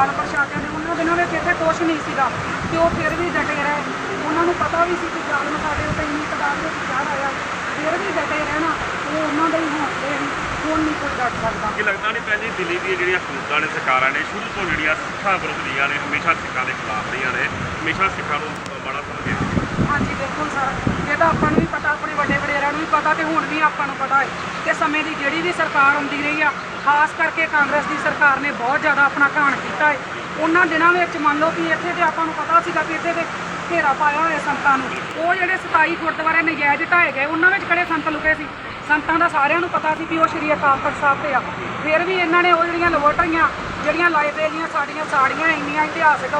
ਜਾਲ ਪ੍ਰਸ਼ਾਸਨ ਦੇ ਉਹਨਾਂ ਦਿਨਾਂ ਵਿੱਚ ਇੱਥੇ ਕੁਛ ਨਹੀਂ ਸੀਗਾ ਤੇ ਉਹ ਫਿਰ ਵੀ ਡਟੇ ਰਹੇ। ਉਹਨਾਂ ਨੂੰ ਪਤਾ ਵੀ ਸੀ ਕਿ ਜ਼ਾਲਮ ਸਾਡੇ ਉੱਤੇ ਇੰਨੀ ਕਦਾਰ ਵਿੱਚ ਚੜ ਆਇਆ। ਫਿਰ ਵੀ ਡਟੇ ਰਹਿਣਾ ਉਹ ਉਹਨਾਂ ਦੇ ਹੀ ਹੌਸਲੇ ਸੀ ਹੁਣ ਨਹੀਂ ਕੋਈ ਡਟ ਸਕਦਾ। ਕੀ ਲੱਗਦਾ ਨਹੀਂ ਜੀ ਦਿੱਲੀ ਦੀਆਂ ਜਿਹੜੀਆਂ ਹਕੂਮਤਾਂ ਨੇ ਸਰਕਾਰਾਂ ਨੇ ਸ਼ੁਰੂ ਤੋਂ ਜਿਹੜੀਆਂ ਸਿੱਖਾਂ ਵਿਰੁੱਧ ਦੀਆਂ ਨੇ ਹਮੇਸ਼ਾ ਸਿੱਖਾਂ ਦੇ ਖਿਲਾਫ ਰਹੀਆਂ ਨੇ ਹਮੇਸ਼ਾ ਸਿੱਖਾਂ ਨੂੰ ਬੜਾ ਸਮਝਦੇ ਹਾਂਜੀ ਬਿਲਕੁਲ ਸਰ। ਇਹ ਤਾਂ ਆਪਾਂ ਨੂੰ ਵੀ ਪਤਾ ਆਪਣੇ ਵੱਡੇ ਵਡੇਰਿਆਂ ਨੂੰ ਵੀ ਪਤਾ ਤੇ ਹੁਣ ਵੀ ਆਪਾਂ ਨੂੰ ਪਤਾ ਹੈ ਕਿ ਸਮੇਂ ਦੀ ਜਿਹੜੀ ਵੀ ਸਰਕਾਰ ਆਉਂਦੀ ਰਹੀ ਆ ਖਾਸ ਕਰਕੇ ਕਾਂਗਰਸ ਦੀ ਸਰਕਾਰ ਨੇ ਬਹੁਤ ਜ਼ਿਆਦਾ ਆਪਣਾ ਘਾਣ ਕੀਤਾ ਹੈ। ਉਹਨਾਂ ਦਿਨਾਂ ਵਿੱਚ ਮੰਨ ਲਓ ਕਿ ਇੱਥੇ ਤੇ ਆਪਾਂ ਨੂੰ ਪਤਾ ਸੀਗਾ ਕਿ ਇੱਥੇ ਤੇ ਘੇਰਾ ਪਾਇਆ ਹੋਇਆ ਸੰਤਾਂ ਨੂੰ। ਉਹ ਜਿਹੜੇ 27 ਗੁਰਦੁਆਰੇ ਨਜਾਇਜ਼ ਢਾਏ ਗਏ, ਉਹਨਾਂ ਵਿੱਚ ਕਿਹੜੇ ਸੰਤ ਲੁਕੇ ਸੀ? ਸੰਤਾਂ ਦਾ ਸਾਰਿਆਂ ਨੂੰ ਪਤਾ ਸੀ ਕਿ ਉਹ ਸ਼੍ਰੀ ਅਕਾਲ ਤਖਤ ਸਾਹਿਬ ਤੇ ਆ। ਫਿਰ ਵੀ ਇਹਨਾਂ ਨੇ ਉਹ ਜਿਹੜੀਆਂ ਲਵੋਟਾਈਆਂ ਜਿਹੜੀਆਂ ਲਾਇਬ੍ਰੇਰੀਆਂ ਸਾਡੀਆਂ ਸਾੜੀਆਂ ਇੰਨੀਆਂ ਇਤਿਹਾਸਿਕ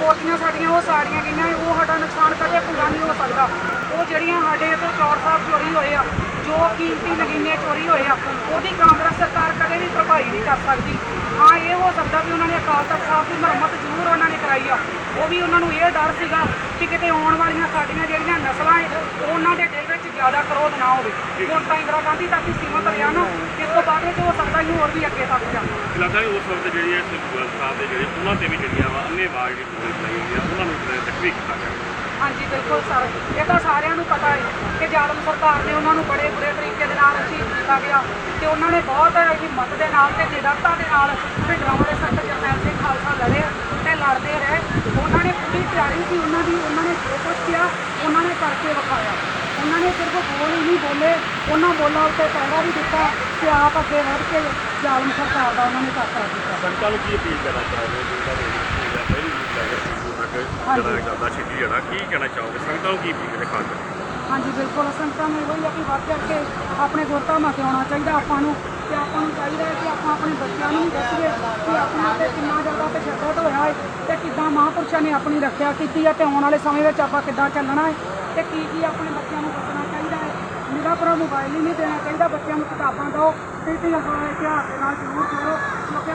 ਕੋਟੀਆਂ ਸਾਡੀਆਂ, ਉਹ ਸਾੜੀਆਂ ਗਈਆਂ, ਉਹ ਸਾਡਾ ਨੁਕਸਾਨ ਕਦੇ ਪੂਰਾ ਨਹੀਂ ਹੋ ਸਕਦਾ। ਉਹ ਜਿਹੜੀਆਂ ਸਾਡੇ ਤੋਂ ਚੌਰ ਸਾਹਿਬ ਚੋਰੀ ਹੋਏ ਆ ਜੋ ਕੀਮਤੀ ਨਗੀਨੇ ਚੋਰੀ ਹੋਏ ਆ, ਉਹਦੀ ਕਾਂਗਰਸ ਸਰਕਾਰ ਕਦੇ ਵੀ ਭਰਪਾਈ ਨਹੀਂ ਕਰ ਸਕਦੀ। ਹਾਂ, ਇਹ ਹੋ ਸਕਦਾ ਵੀ ਉਹਨਾਂ ਨੇ ਅਕਾਲ ਤਖਤ ਸਾਹਿਬ ਦੀ ਮੁਰੰਮਤ ਜ਼ਰੂਰ ਉਹਨਾਂ ਨੇ ਕਰਾਈ ਆ। ਉਹ ਵੀ ਉਹਨਾਂ ਨੂੰ ਇਹ ਡਰ ਸੀਗਾ ਕਿ ਕਿਤੇ ਆਉਣ ਵਾਲੀਆਂ ਸਾਡੀਆਂ ਜਿਹੜੀਆਂ ਨਸਲਾਂ ਏ ਉਹਨਾਂ ਦੇ ਦਿਲ ਵਿੱਚ ਜ਼ਿਆਦਾ ਕਰੋਧ ਨਾ ਹੋਵੇ। ਹੁਣ ਤਾਂ ਇੰਦਰਾ ਗਾਂਧੀ ਤੱਕ ਹੀ ਸੀਮਤ ਰਿਹਾ ਨਾ। ਇਸ ਤੋਂ ਬਾਅਦ ਵਿੱਚ ਹੋ ਸਕਦਾ ਹੀ ਹੋਰ ਵੀ ਅੱਗੇ ਤੱਕ ਜਾਣਾ। ਲੱਗਦਾ ਉਸ ਵਕਤ ਜਿਹੜੀ ਹੈ ਸਾਹਿਬ ਦੇ ਜਿਹੜੇ, ਉਹਨਾਂ ਤੇ ਵੀ ਜਿਹੜੀਆਂ ਵਾ ਅੰਨੇ ਬਾਗ ਜਿਹੜੀ ਗੋਲੀ ਚਲਾਈ ਆ, ਉਹਨਾਂ ਨੂੰ ਜ਼ਖਮੀ ਕੀਤਾ ਗਿਆ। ਹਾਂਜੀ, ਬਿਲਕੁਲ ਸਰ। ਇਹ ਤਾਂ ਸਾਰਿਆਂ ਨੂੰ ਪਤਾ ਹੈ ਕਿ ਜ਼ਾਲਮ ਸਰਕਾਰ ਨੇ ਉਹਨਾਂ ਨੂੰ ਬੜੇ ਬੁਰੇ ਤਰੀਕੇ ਦੇ ਨਾਲ ਸ਼ਹੀਦ ਕੀਤਾ ਗਿਆ ਤੇ ਉਹਨਾਂ ਨੇ ਬਹੁਤ ਹਿੰਮਤ ਦੇ ਨਾਲ ਤੇ ਨਿਡਰਤਾ ਦੇ ਨਾਲ ਭਿੰਡਰਾਂ ਵਾਲੇ ਸੰਤ ਜਰਨੈਲ ਸਿੰਘ ਖਾਲਸਾ ਲੜੇ ਤੇ ਲੜਦੇ ਰਹੇ। ਉਹਨਾਂ ਨੇ ਪੂਰੀ ਤਿਆਰੀ ਸੀ, ਉਹਨਾਂ ਦੀ, ਉਹਨਾਂ ਨੇ ਜੋ ਕੁਛ ਕਿਹਾ, ਉਹਨਾਂ ਨੇ ਕਰਕੇ ਵਿਖਾਇਆ। ਉਹਨਾਂ ਨੇ ਸਿਰਫ ਬੋਲ ਹੀ ਨਹੀਂ ਬੋਲੇ, ਉਹਨਾਂ ਬੋਲਾਂ ਉੱਤੇ ਪਹਿਰਾ ਵੀ ਦਿੱਤਾ ਤੇ ਆਪ ਅੱਗੇ ਵਧ ਕੇ ਜ਼ਾਲਮ ਸਰਕਾਰ ਦਾ ਉਹਨਾਂ ਨੇ ਟਾਕਰਾ ਕੀਤਾ ਸੰਤਾਂ ਨੂੰ ਕੀ ਅਪੀਲ ਕਰਨਾ ਚਾਹੋਗੇ? ਜਿਹੜਾ ਦੇ ਪਹਿਲੀ ਯੂਥ ਲੈ ਕੇ ਸਿੱਖੂ ਤੱਕ ਜਿਹੜਾ ਜਾਂਦਾ ਛੇਤੀ ਜਿਹੜਾ ਕੀ ਕਹਿਣਾ ਚਾਹੋਗੇ? ਸੰਗਤਾਂ ਨੂੰ ਕੀ ਅਪੀਲ ਕਰੇ ਖਾਸ ਕਰਕੇ? ਹਾਂਜੀ ਬਿਲਕੁਲ ਸੰਤਾਂ ਨੂੰ ਇਹੋ ਹੀ ਆ ਕਿ ਵੱਧ ਚੜ੍ਹ ਕੇ ਆਪਣੇ ਗੁਰਧਾਮਾਂ ਤੇ ਆਉਣਾ ਚਾਹੀਦਾ ਆਪਾਂ ਨੂੰ ਤੇ ਆਪਾਂ ਨੂੰ ਚਾਹੀਦਾ ਹੈ ਕਿ ਆਪਾਂ ਆਪਣੇ ਬੱਚਿਆਂ ਨੂੰ ਵੀ ਦੱਸੀਏ ਕਿ ਆਪਣੇ ਤੇ ਕਿੰਨਾ ਜ਼ਿਆਦਾ ਤਸ਼ੱਦਦ ਹੋਇਆ ਹੈ ਤੇ ਕਿੱਦਾਂ ਮਹਾਂਪੁਰਸ਼ਾਂ ਨੇ ਆਪਣੀ ਰੱਖਿਆ ਕੀਤੀ ਹੈ ਤੇ ਆਉਣ ਵਾਲੇ ਸਮੇਂ ਵਿੱਚ ਆਪਾਂ ਕਿੱਦਾਂ ਚੱਲਣਾ ਹੈ ਤੇ ਕੀ ਕੀ ਆਪਣੇ ਬੱਚਿਆਂ ਨੂੰ ਦੱਸਣਾ ਚਾਹੀਦਾ ਹੈ। ਨਿਰਾ ਪਰ ਮੋਬਾਈਲ ਹੀ ਨਹੀਂ ਦੇਣਾ ਚਾਹੀਦਾ ਬੱਚਿਆਂ ਨੂੰ ਕਿਤਾਬਾਂ ਦਿਓ ਤੇ ਇਤਿਹਾਸ ਇਤਿਹਾਸ ਦੇ ਨਾਲ ਜ਼ਰੂਰ ਜੁੜੋ ਕਿਉਂਕਿ